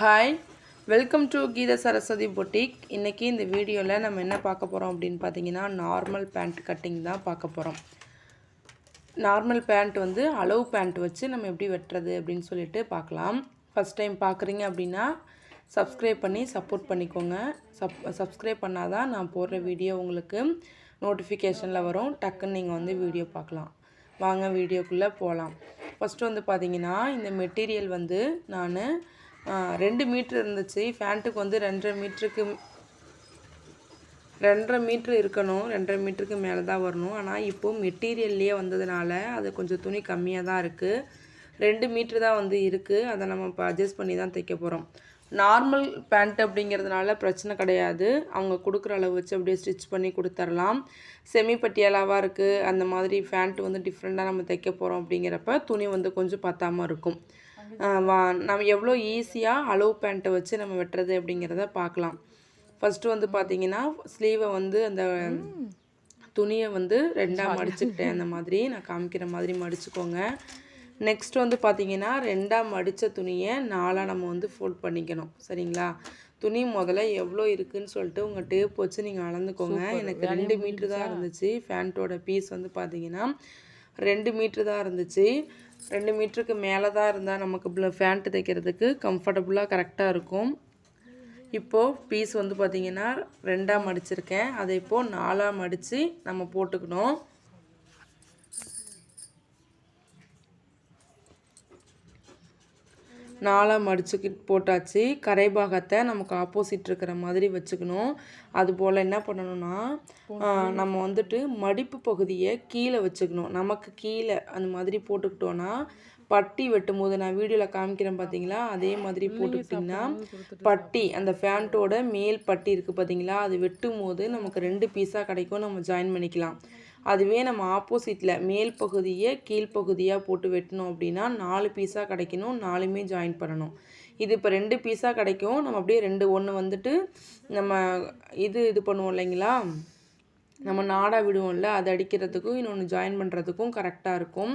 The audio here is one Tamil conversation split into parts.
Hi welcome to Geetha Saraswati boutique இன்றைக்கி இந்த வீடியோவில் நம்ம என்ன பார்க்க போகிறோம் அப்படின்னு பார்த்தீங்கன்னா நார்மல் பேண்ட் கட்டிங் தான் பார்க்க போகிறோம் நார்மல் பேண்ட் வந்து அளவு பேண்ட் வச்சு நம்ம எப்படி வெட்டுறது அப்படின்னு சொல்லிட்டு பார்க்கலாம். ஃபஸ்ட் டைம் பார்க்குறீங்க அப்படின்னா சப்ஸ்கிரைப் பண்ணி சப்போர்ட் பண்ணிக்கோங்க. சப் சப்ஸ்கிரைப் பண்ணால் தான் நான் போடுற வீடியோ உங்களுக்கு நோட்டிஃபிகேஷனில் வரும். டக்குன்னு நீங்கள் வந்து வீடியோ பார்க்கலாம். வாங்க வீடியோக்குள்ளே போகலாம் ஃபஸ்ட்டு வந்து பார்த்தீங்கன்னா இந்த மெட்டீரியல் வந்து நான் ரெண்டு மீட்ரு இருந்துச்சு. ஃபேண்ட்டுக்கு வந்து ரெண்டரை மீட்டருக்கு ரெண்டரை மீட்ரு இருக்கணும். ரெண்டரை மீட்டருக்கு மேலே தான் வரணும். ஆனால் இப்போது மெட்டீரியல்லையே வந்ததுனால அது கொஞ்சம் துணி கம்மியாக தான் இருக்குது ரெண்டு மீட்ரு தான் வந்து இருக்குது அதை நம்ம இப்போ அட்ஜஸ்ட் பண்ணி தான் தைக்க போகிறோம் நார்மல் பேண்ட் அப்படிங்கிறதுனால பிரச்சனை கிடையாது. அவங்க கொடுக்குற அளவு வச்சு அப்படியே ஸ்டிச் பண்ணி கொடுத்துர்லாம். செமி பட்டியாலாவாக இருக்குது அந்த மாதிரி பேண்ட் வந்து டிஃப்ரெண்ட்டாக நம்ம தைக்க போகிறோம் அப்படிங்கிறப்ப துணி வந்து கொஞ்சம் பத்தாமல் இருக்கும். நம்ம எவ்வளோ ஈஸியாக அளவு பேண்ட்டை வச்சு நம்ம வெட்டுறது அப்படிங்கிறத பார்க்கலாம். ஃபஸ்ட்டு வந்து பார்த்தீங்கன்னா ஸ்லீவை வந்து அந்த துணியை வந்து ரெண்டாக மடிச்சுக்கிட்டேன் அந்த மாதிரி நான் காமிக்கிற மாதிரி மடிச்சுக்கோங்க. நெக்ஸ்ட் வந்து பார்த்தீங்கன்னா ரெண்டாக மடித்த துணியை நாலாக நம்ம வந்து ஃபோல்ட் பண்ணிக்கணும். சரிங்களா? துணி முதல்ல எவ்வளோ இருக்குன்னு சொல்லிட்டு உங்கள் டேப் வச்சு நீங்கள் அளந்துக்கோங்க. எனக்கு ரெண்டு மீட்ரு தான் இருந்துச்சு. ஃபேண்ட்டோட பீஸ் வந்து பார்த்தீங்கன்னா ரெண்டு மீட்ரு தான் இருந்துச்சு. ரெண்டு மீட்டருக்கு மேலே தான் இருந்தால் நமக்கு ஃபேண்ட்டு தைக்கிறதுக்கு கம்ஃபர்டபுளாக கரெக்டாக இருக்கும். இப்போது பீஸ் வந்து பார்த்திங்கன்னா ரெண்டாக மடிச்சிருக்கேன் அதை இப்போது நாலாக மடித்து நம்ம போட்டுக்கணும். நாலாக மடிச்சுக்கிட்டு போட்டாச்சு. கரைபாகத்தை நமக்கு ஆப்போசிட் இருக்கிற மாதிரி வச்சுக்கணும். அதுபோல் என்ன பண்ணணும்னா நம்ம வந்துட்டு மடிப்பு பகுதியை கீழே வச்சுக்கணும். நமக்கு கீழே அந்த மாதிரி போட்டுக்கிட்டோன்னா பட்டி வெட்டும் போது நான் வீடியோவில் காமிக்கிறேன் பார்த்தீங்களா அதே மாதிரி போட்டுக்கிட்டிங்கன்னா பட்டி அந்த ஃபேண்ட்டோட மேல் பட்டி இருக்குது பார்த்தீங்களா அது வெட்டும் போது நமக்கு ரெண்டு பீஸாக கிடைக்கும். நம்ம ஜாயின் பண்ணிக்கலாம். அதுவே நம்ம ஆப்போசிட்டில் மேல் பகுதியை கீழ்ப்பகுதியாக போட்டு வெட்டினோம் அப்படின்னா நாலு பீஸாக கிடைக்கணும் நாலுமே ஜாயின் பண்ணணும். இது இப்போ ரெண்டு பீஸாக கிடைக்கும். நம்ம அப்படியே ரெண்டு ஒன்று வந்துட்டு நம்ம இது இது பண்ணுவோம் இல்லைங்களா? நம்ம நாடா விடுவோம்ல அது அடிக்கிறதுக்கும் இன்னொன்று ஜாயின் பண்ணுறதுக்கும் கரெக்டாக இருக்கும்.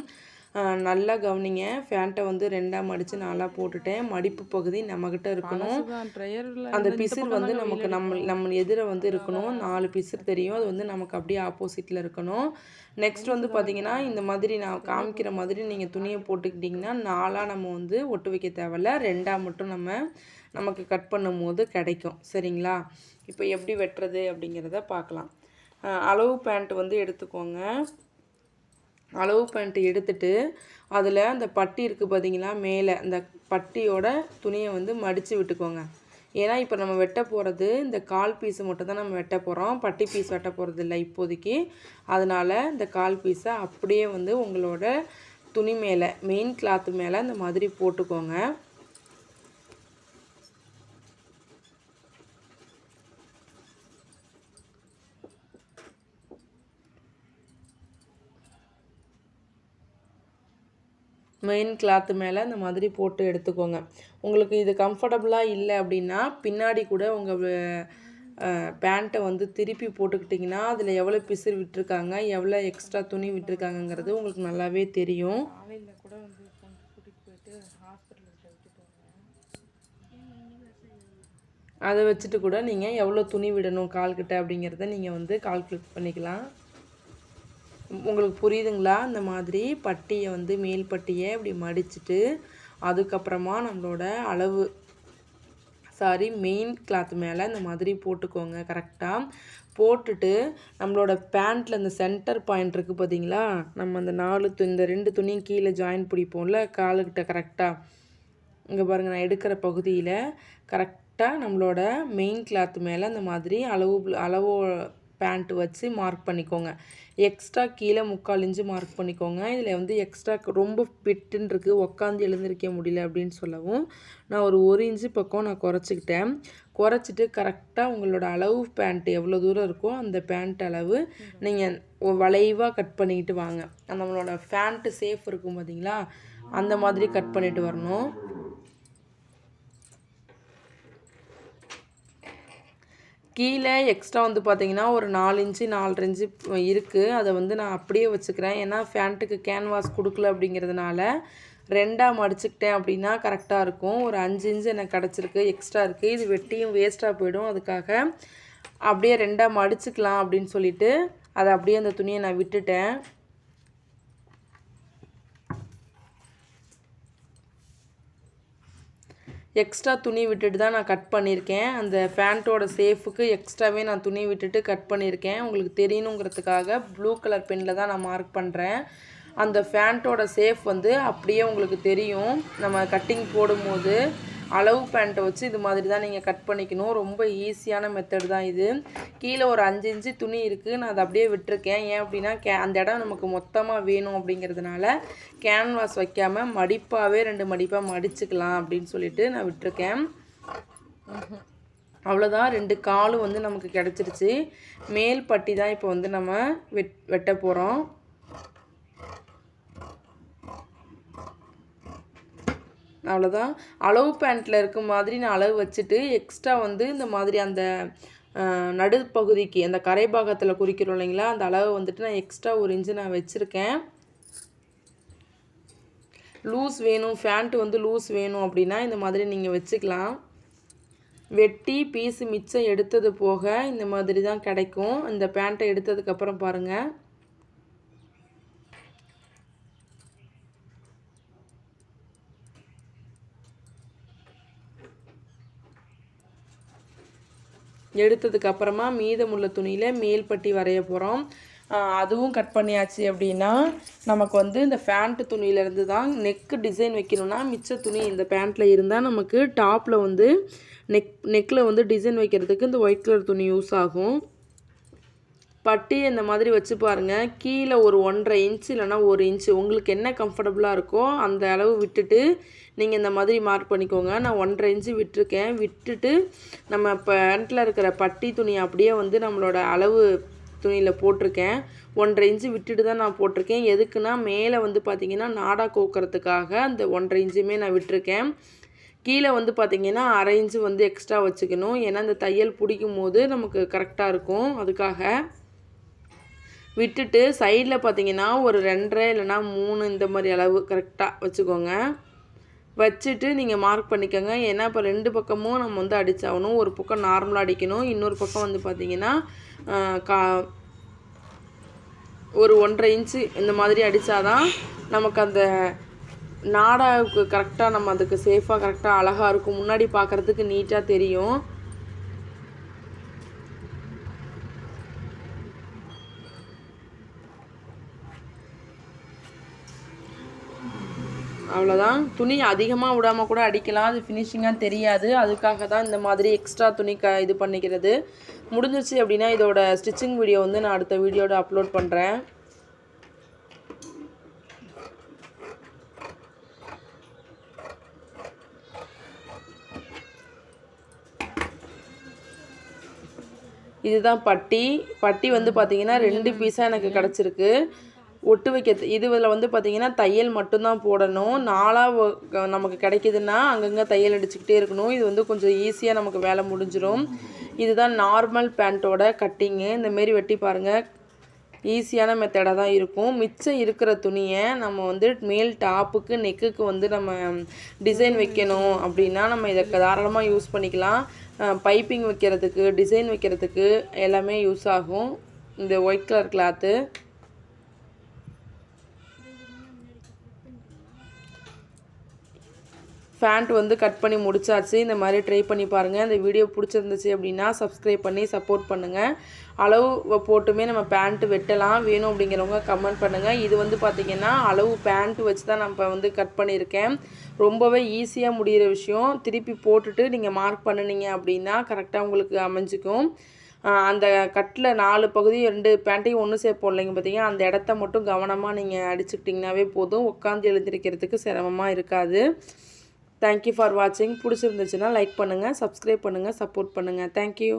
நல்லா கவனிங்க. ஃபேண்ட்டை வந்து ரெண்டாக மடித்து நாலாக போட்டுட்டேன். மடிப்பு பகுதி நம்மக்கிட்ட இருக்கணும். அந்த பிசிறு வந்து நமக்கு நம்ம நம்ம எதிர வந்து இருக்கணும். நாலு பிசிறு தெரியும். அது வந்து நமக்கு அப்படியே ஆப்போசிட்டில் இருக்கணும். நெக்ஸ்ட் வந்து பார்த்தீங்கன்னா இந்த மாதிரி நான் காமிக்கிற மாதிரி நீங்கள் துணியை போட்டுக்கிட்டிங்கன்னா நாலாக நம்ம வந்து ஒட்டு வைக்க தேவையில்ல. ரெண்டாக மட்டும் நம்ம நமக்கு கட் பண்ணும் போது கிடைக்கும். சரிங்களா? இப்போ எப்படி வெட்டுறது அப்படிங்கிறத பார்க்கலாம் அளவு பேண்ட் வந்து எடுத்துக்கோங்க. அளவு பண்ணிட்டு எடுத்துட்டு அதில் அந்த பட்டி இருக்குது பார்த்தீங்களா மேலே அந்த பட்டியோட துணியை வந்து மடித்து விட்டுக்கோங்க. ஏன்னா இப்போ நம்ம வெட்ட போகிறது இந்த கால் பீஸு மட்டும் தான் நம்ம வெட்ட போகிறோம் பட்டி பீஸ் வெட்ட போகிறது இல்லை இப்போதைக்கு. அதனால் இந்த கால் பீஸை அப்படியே வந்து உங்களோட துணி மேலே மெயின் கிளாத்து மேலே இந்த மாதிரி போட்டுக்கோங்க. மெயின் கிளாத்து மேலே இந்த மாதிரி போட்டு எடுத்துக்கோங்க. உங்களுக்கு இது கம்ஃபர்டபுளாக இல்லை அப்படின்னா பின்னாடி கூட உங்கள் பேண்ட்டை வந்து திருப்பி போட்டுக்கிட்டிங்கன்னா அதில் எவ்வளோ பிசிறு விட்டுருக்காங்க எவ்வளோ எக்ஸ்ட்ரா துணி விட்டுருக்காங்கங்கிறது உங்களுக்கு நல்லாவே தெரியும். அதை வச்சுட்டு கூட நீங்கள் எவ்வளோ துணி விடணும் கால்கிட்ட அப்படிங்கிறத நீங்கள் வந்து கால்குலேட் பண்ணிக்கலாம். உங்களுக்கு புரியுதுங்களா? இந்த மாதிரி பட்டியை வந்து மேல் பட்டியை இப்படி மடிச்சுட்டு அதுக்கப்புறமா நம்மளோட அளவு சாரி மெயின் கிளாத் மேலே இந்த மாதிரி போட்டுக்கோங்க கரெக்டாக போட்டுட்டு நம்மளோட பேண்ட்டில் இந்த சென்டர் பாயிண்ட் இருக்குது பார்த்தீங்களா நம்ம அந்த நாலு து இந்த ரெண்டு துணியும் கீழே ஜாயின் பிடிப்போம்ல காலுக்கிட்ட கரெக்டாக இங்கே பாருங்கள் நான் எடுக்கிற பகுதியில் கரெக்டாக நம்மளோட மெயின் கிளாத் மேலே இந்த மாதிரி அளவு அளவோ பேண்ட்டு வச்சு மார்க் பண்ணிக்கோங்க. எக்ஸ்ட்ரா கீழே முக்கால் இன்ச்சு மார்க் பண்ணிக்கோங்க. இதில் வந்து எக்ஸ்ட்ரா ரொம்ப பிட்டுன்னு இருக்குது உக்காந்து எழுந்திருக்க முடியல அப்படின்னு சொல்லவும் நான் ஒரு ஒரு இன்ச்சு பக்கம் நான் குறைச்சிக்கிட்டேன். குறைச்சிட்டு கரெக்டாக உங்களோட அளவு பேண்ட் எவ்வளோ தூரம் இருக்கோ அந்த பேண்ட் அளவு நீங்கள் வளைவாக கட் பண்ணிக்கிட்டு வாங்க. நம்மளோட பேண்ட்டு சேஃப் இருக்கும் பார்த்தீங்களா அந்த மாதிரி கட் பண்ணிட்டு வரணும். கீழே எக்ஸ்ட்ரா வந்து பார்த்தீங்கன்னா ஒரு நாலு இன்ச்சு நாலரை இன்ச்சு இருக்குது அதை வந்து நான் அப்படியே வச்சுக்கிறேன். ஏன்னா ஃபேண்ட்டுக்கு கேன்வாஸ் கொடுக்கல அப்படிங்கிறதுனால ரெண்டாக மடிச்சுக்கிட்டேன் அப்படின்னா கரெக்டாக இருக்கும். ஒரு அஞ்சு இன்ச்சு எனக்கு கிடச்சிருக்கு எக்ஸ்ட்ரா இருக்குது இது வெட்டியும் வேஸ்ட்டாக போயிடும். அதுக்காக அப்படியே ரெண்டாக மடிச்சுக்கலாம் அப்படின்னு சொல்லிட்டு அதை அப்படியே அந்த துணியை நான் விட்டுட்டேன். எக்ஸ்ட்ரா துணி விட்டுட்டு தான் நான் கட் பண்ணியிருக்கேன். அந்த ஃபேண்ட்டோட சேஃபுக்கு எக்ஸ்ட்ராவே நான் துணி விட்டுட்டு கட் பண்ணியிருக்கேன். உங்களுக்கு தெரியணுங்கிறதுக்காக ப்ளூ கலர் பெனில் தான் நான் மார்க் பண்ணுறேன் அந்த ஃபேண்ட்டோட சேஃப் வந்து அப்படியே உங்களுக்கு தெரியும். நம்ம கட்டிங் போடும்போது அளவு பேண்ட்டை வச்சு இது மாதிரி தான் நீங்கள் கட் பண்ணிக்கணும். ரொம்ப ஈஸியான மெத்தட் தான் இது. கீழே ஒரு அஞ்சு இன்ச்சு துணி இருக்குது நான் அதை அப்படியே விட்டுருக்கேன். ஏன் அப்படின்னா கே அந்த இடம் நமக்கு மொத்தமாக வேணும் அப்படிங்கிறதுனால கேன்வாஸ் வைக்காமல் மடிப்பாகவே ரெண்டு மடிப்பாக மடிச்சுக்கலாம் அப்படின்னு சொல்லிட்டு நான் விட்டுருக்கேன். அவ்வளோதான் ரெண்டு காலும் வந்து நமக்கு கிடச்சிருச்சு. மேல் பட்டி தான் இப்போ வந்து நம்ம வெட் வெட்ட போகிறோம் அவ்வளோதான் அளவு பேண்ட்டில் இருக்க மாதிரி நான் அளவு வச்சுட்டு எக்ஸ்ட்ரா வந்து இந்த மாதிரி அந்த நடுப்பகுதிக்கு அந்த கரை பாகத்தில் குறிக்கிறோம் இல்லைங்களா? அந்த அளவு வந்துட்டு நான் எக்ஸ்ட்ரா ஒரு இன்ச்சு நான் வச்சுருக்கேன். லூஸ் வேணும் ஃபேண்ட்டு வந்து லூஸ் வேணும் அப்படின்னா இந்த மாதிரி நீங்கள் வச்சுக்கலாம். வெட்டி பீஸு மிச்சம் எடுத்தது போக இந்த மாதிரி தான் கிடைக்கும். இந்த பேண்ட்டை எடுத்ததுக்கப்புறம் பாருங்கள் எடுத்ததுக்கு அப்புறமா மீதமுள்ள துணியில் மேல்பட்டி வரைய போகிறோம் அதுவும் கட் பண்ணியாச்சு அப்படின்னா நமக்கு வந்து இந்த ஃபேண்ட்டு துணியிலேருந்து தான் நெக்கு டிசைன் வைக்கணும்னா மிச்ச துணி இந்த பேண்ட்டில் இருந்தால் நமக்கு டாப்பில் வந்து நெக் நெக்கில் வந்து டிசைன் வைக்கிறதுக்கு இந்த ஒயிட் கலர் துணி யூஸ் ஆகும். பட்டி இந்த மாதிரி வச்சு பாருங்கள் கீழே ஒரு ஒன்றரை இன்ச்சு இல்லைனா ஒரு இன்ச்சு உங்களுக்கு என்ன கம்ஃபர்டபுளாக இருக்கோ அந்த அளவு விட்டுட்டு நீங்கள் இந்த மாதிரி மார்க் பண்ணிக்கோங்க. நான் ஒன்றரை இன்ச்சு விட்டுருக்கேன். விட்டுட்டு நம்ம பேண்ட்டில் இருக்கிற பட்டி துணி அப்படியே வந்து நம்மளோட அளவு துணியில் போட்டிருக்கேன். ஒன்றரை இன்ச்சு விட்டுட்டு தான் நான் போட்டிருக்கேன். எதுக்குன்னா மேலே வந்து பார்த்திங்கன்னா நாடா கோக்கிறதுக்காக அந்த ஒன்றரை இன்ச்சுமே நான் விட்டுருக்கேன். கீழே வந்து பார்த்திங்கன்னா அரை இன்ச்சு வந்து எக்ஸ்ட்ரா வச்சுக்கணும். ஏன்னா இந்த தையல் பிடிக்கும் போது நமக்கு கரெக்டாக இருக்கும். அதுக்காக விட்டுட்டு சைடில் பார்த்தீங்கன்னா ஒரு ரெண்டரை இல்லைனா மூணு இந்த மாதிரி அளவு கரெக்டாக வச்சுக்கோங்க. வச்சுட்டு நீங்கள் மார்க் பண்ணிக்கோங்க. ஏன்னா இப்போ ரெண்டு பக்கமும் நம்ம வந்து அடித்தாகணும் ஒரு பக்கம் நார்மலாக அடிக்கணும். இன்னொரு பக்கம் வந்து பார்த்திங்கன்னா கா ஒரு ஒன்றரை இன்ச்சு இந்த மாதிரி அடித்தாதான் நமக்கு அந்த நாடாவுக்கு கரெக்டாக நம்ம அதுக்கு சேஃபாக கரெக்டாக அழகாக இருக்கும். முன்னாடி பார்க்குறதுக்கு நீட்டாக தெரியும். அவ்வளோதான் துணி அதிகமாக விடாமல் கூட அடிக்கலாம். அது ஃபினிஷிங்காக தெரியாது. அதுக்காக தான் இந்த மாதிரி எக்ஸ்ட்ரா துணி க இது பண்ணிக்கிறது. முடிஞ்சிருச்சு அப்படின்னா இதோட ஸ்டிச்சிங் வீடியோ வந்து நான் அடுத்த வீடியோட அப்லோட் பண்ணுறேன் இதுதான் பட்டி. பட்டி வந்து பார்த்திங்கன்னா ரெண்டு பீஸாக எனக்கு கிடச்சிருக்கு. ஒட்டு வைக்க இதுவில் வந்து பார்த்திங்கன்னா தையல் மட்டும்தான் போடணும். நாளாக நமக்கு கிடைக்கிதுன்னா அங்கங்கே தையல் அடிச்சுக்கிட்டே இருக்கணும். இது வந்து கொஞ்சம் ஈஸியாக நமக்கு வேலை முடிஞ்சிடும் இதுதான் நார்மல் பேண்ட்டோட கட்டிங்கு இந்தமாரி வெட்டி பாருங்கள் ஈஸியான மெத்தடாக தான் இருக்கும். மிச்சம் இருக்கிற துணியை நம்ம வந்து மேல் டாப்புக்கு நெக்குக்கு வந்து நம்ம டிசைன் வைக்கணும் அப்படின்னா நம்ம இதை தாராளமாக யூஸ் பண்ணிக்கலாம். பைப்பிங் வைக்கிறதுக்கு டிசைன் வைக்கிறதுக்கு எல்லாமே யூஸ் ஆகும். இந்த ஒயிட் கலர் கிளாத்து ஃபேண்ட் வந்து கட் பண்ணி முடிச்சாச்சு. இந்த மாதிரி ட்ரை பண்ணி பாருங்கள் இந்த வீடியோ பிடிச்சிருந்துச்சு அப்படின்னா சப்ஸ்கிரைப் பண்ணி சப்போர்ட் பண்ணுங்கள் அளவு போட்டுமே நம்ம பேண்ட்டு வெட்டலாம். வேணும் அப்படிங்கிறவங்க கமெண்ட் பண்ணுங்கள் இது வந்து பார்த்திங்கன்னா அளவு பேண்ட்டு வச்சு தான் நம்ம வந்து கட் பண்ணியிருக்கேன். ரொம்பவே ஈஸியாக முடிகிற விஷயம். திருப்பி போட்டுட்டு நீங்கள் மார்க் பண்ணினீங்க அப்படின்னா கரெக்டாக உங்களுக்கு அமைஞ்சிக்கும். அந்த கட்டில் நாலு பகுதியும் ரெண்டு பேண்ட்டையும் ஒன்று சேர்ப்போம் இல்லைங்க பார்த்தீங்கன்னா அந்த இடத்த மட்டும் கவனமாக நீங்கள் அடிச்சுக்கிட்டிங்கனாவே போதும். உட்காந்து எழுந்திருக்கிறதுக்கு சிரமமாக இருக்காது. தேங்க்யூ ஃபார் வாட்சிங் பிடிச்சிருந்துச்சுன்னா லைக் பண்ணுங்கள் சப்ஸ்கிரைப் பண்ணுங்கள் சப்போர்ட் பண்ணுங்கள் தேங்க்யூ